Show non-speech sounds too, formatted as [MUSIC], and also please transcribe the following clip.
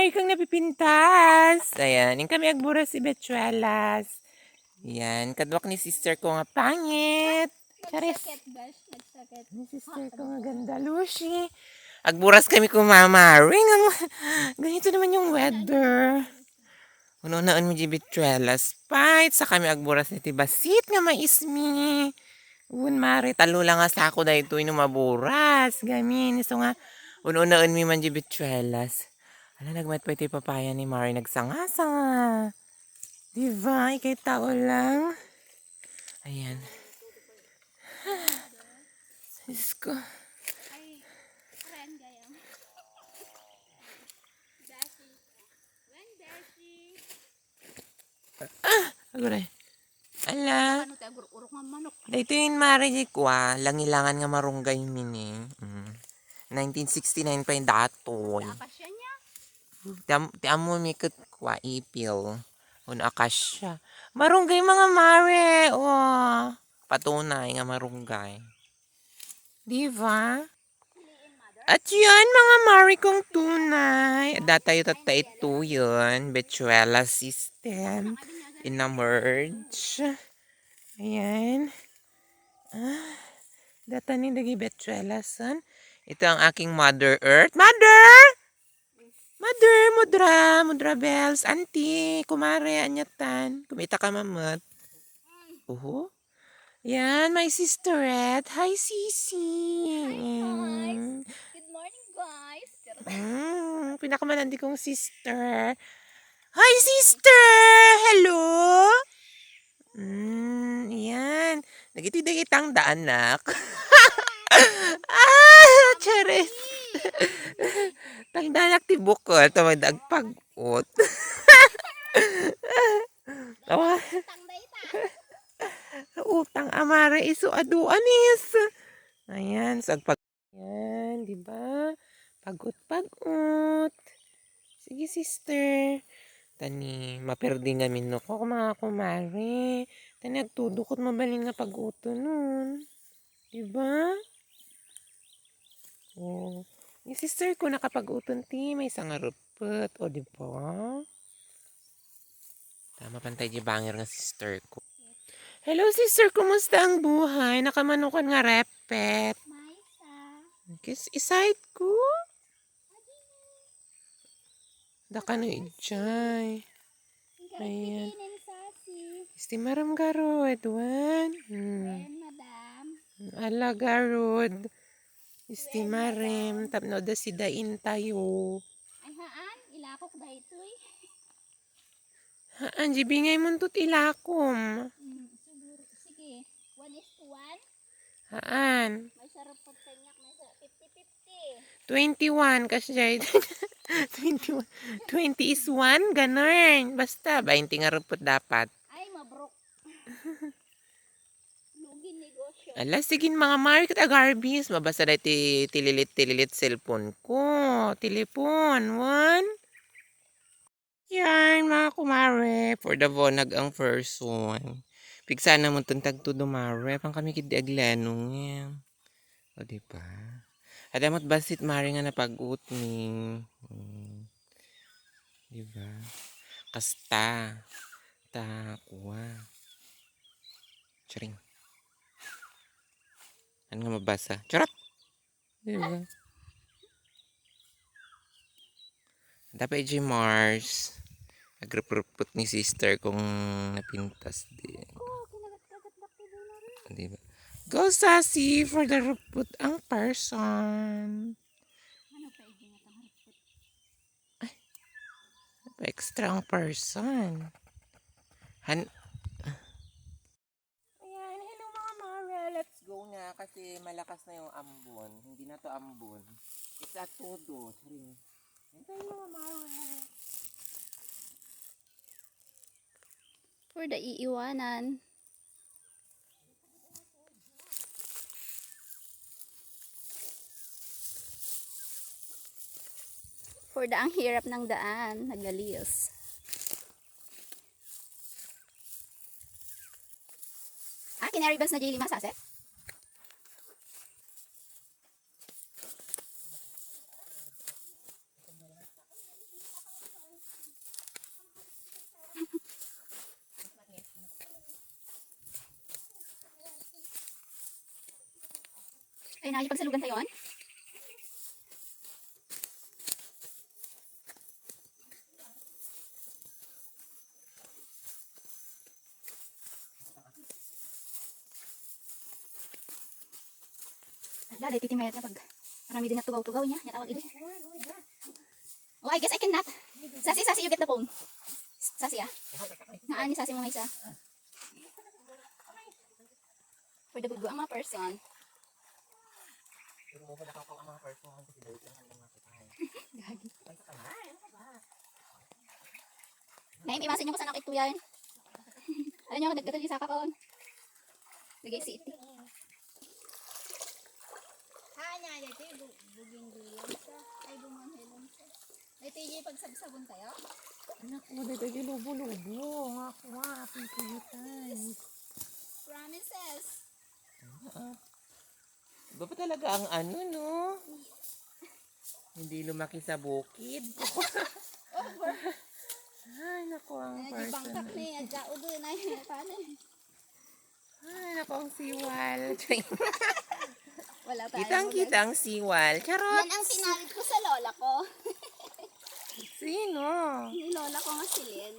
maaari kang napipintas. Ayan, yung kami agbura si Bechuelas. Yan, kadwak ni sister ko nga pangit. Charis. Ni sister ko nga ganda, Lucy. Agburas kami kumamari. Nga mo, ganito naman yung weather. Uno-unaon mo di Bechuelas. Pait, sa kami agburas ni Tibasit nga maismi. Un mare, talo lang nga sa ako dahil ito maburas. Gamin, so nga, uno-unaon mi man di Bechuelas. Ala, nagmat pa ito yung papaya ni Mari. Nagsanga-sanga. Diba? Ikay tao lang. Ayan. [SIGHS] Diyos ko. Beshi? Aguray. Ala. Urok nga manok. Dito yung Mari kwa. Langilangan nga marunggay mini. Mm. 1969 pa yung datoy. Akasya niya. Tiam, tiam mo may kat kwa ipil. Un akasya. Marunggay mga mare. Oh. Patunay nga marunggay. Di ba? At yan mga mare kong tunay. Datayo tata ito yun. Bechuela system. Ina-merge. Ayan. Ah, data ni Dagi Bechuela son. Ito ang aking Mother Earth. Mother! Mother, mudra, mudra bells, auntie, kumare, anyatan. Kumita ka mamot. Uho. Yan, my sisterette. Hi, Sisi. Mm. Good morning, guys. Mm, pinakamalandi kong sister. Hi, sister! Hello! Mm, yan. Nagitidagitang daanak. [LAUGHS] ah, charis. Tangdanak ti bukol, tamadagpag-ut. [LAUGHS] Tawa, Tang dayta. [LAUGHS] utang amare iso adu anis. Ayan, sagpag... Yan, di ba? Pagot-pagot. Sige, sister. Tani, maperdi nga min no ko mga kumare. Tani, agtudukot mabalin nga pag-uto nun. Di ba? Oh. Yung sister ko nakapag-uton ti, may isang arupot. O, di ba? Tama pantay di banger nga sister ko. Hello, sister. Kumusta ang buhay? Nakamanukan nga repet. Kiss iside ko. Daka na ijay. Ayan. Ayan. Sasi. Istimaram garo, Edwan. Hmm. Madam. Ala garod. Istimarem. Tapno da si dain tayo. Ay haan, ilakok da ito eh. Haan, jibingay mo tut ilakom. Hmm, siguro. Sige. One is to one. Haan. May sarap pagtanyak. May sarap 50-50. 21 kasi siya. [LAUGHS] 21. 20 is 1, ganun. Basta, 20 nga rupot dapat. Ay, mabrok. [LAUGHS] Ala, sige mga market agarbis. Mabasa na ti tililit-tililit cellphone ko. Telepon, one. Yan, mga kumare. For the vonag ang first one. Pigsa na mo itong tagto dumare. Pang kami kidi aglanong yan. O, diba? Adamot basit mari nga napag-utning. Hmm. Diba? Kasta. Takwa. Charing. Ano nga mabasa? Charot! Diba? Dapat G Mars. Agrupurupot ni sister kung napintas din. Diba? Go Sassy for the rupot ang person. Harapot? Extra ang person. Han Ayan, hello mga Mara. Let's go na kasi malakas na yung ambon. Hindi na to ambon. It's a todo. Sorry. Hintay mga Mara. For the iiwanan. For the ang hirap ng daan, nagalios. Ah, kinaribas na Jaylee Masase? Kaya nakikipagsalugan tayo on? Dali, titimayat na pag marami din na tugaw-tugaw niya. Yan tawag ito. Oh, I guess I cannot. Sasi, Sasi, you get the phone. Sasi, ah. Naan ni Sasi may isa. For the good ang mga person. Pero mo pa nakakaw ang mga person kasi dahil lang ang mga kitahan. Gagi. Ay, sa kamay. Ano ba? Naim, iwasan niyo ko sana kito yan. Alam niyo, nagdagal yung saka ko. Lagay si iti. Hanya, dito yung buging duyan sa. Ay, bumanghilon sa. Dito yung pagsabsabon tayo. Anak mo, dito yung lubo-lubo. Nga ako nga, aking kuyitan. Promises. Iba pa talaga ang ano, no? Hindi lumaki sa bukid. [LAUGHS] Ay, naku, ang person. bangkak ni, adya udo na yun. [LAUGHS] Paano? Ay, naku, ang siwal. [LAUGHS] Wala tayo. Kitang-kita ang siwal. Charot! Yan ang sinalit ko sa lola ko. Sino? Ni lola ko nga si Lynn.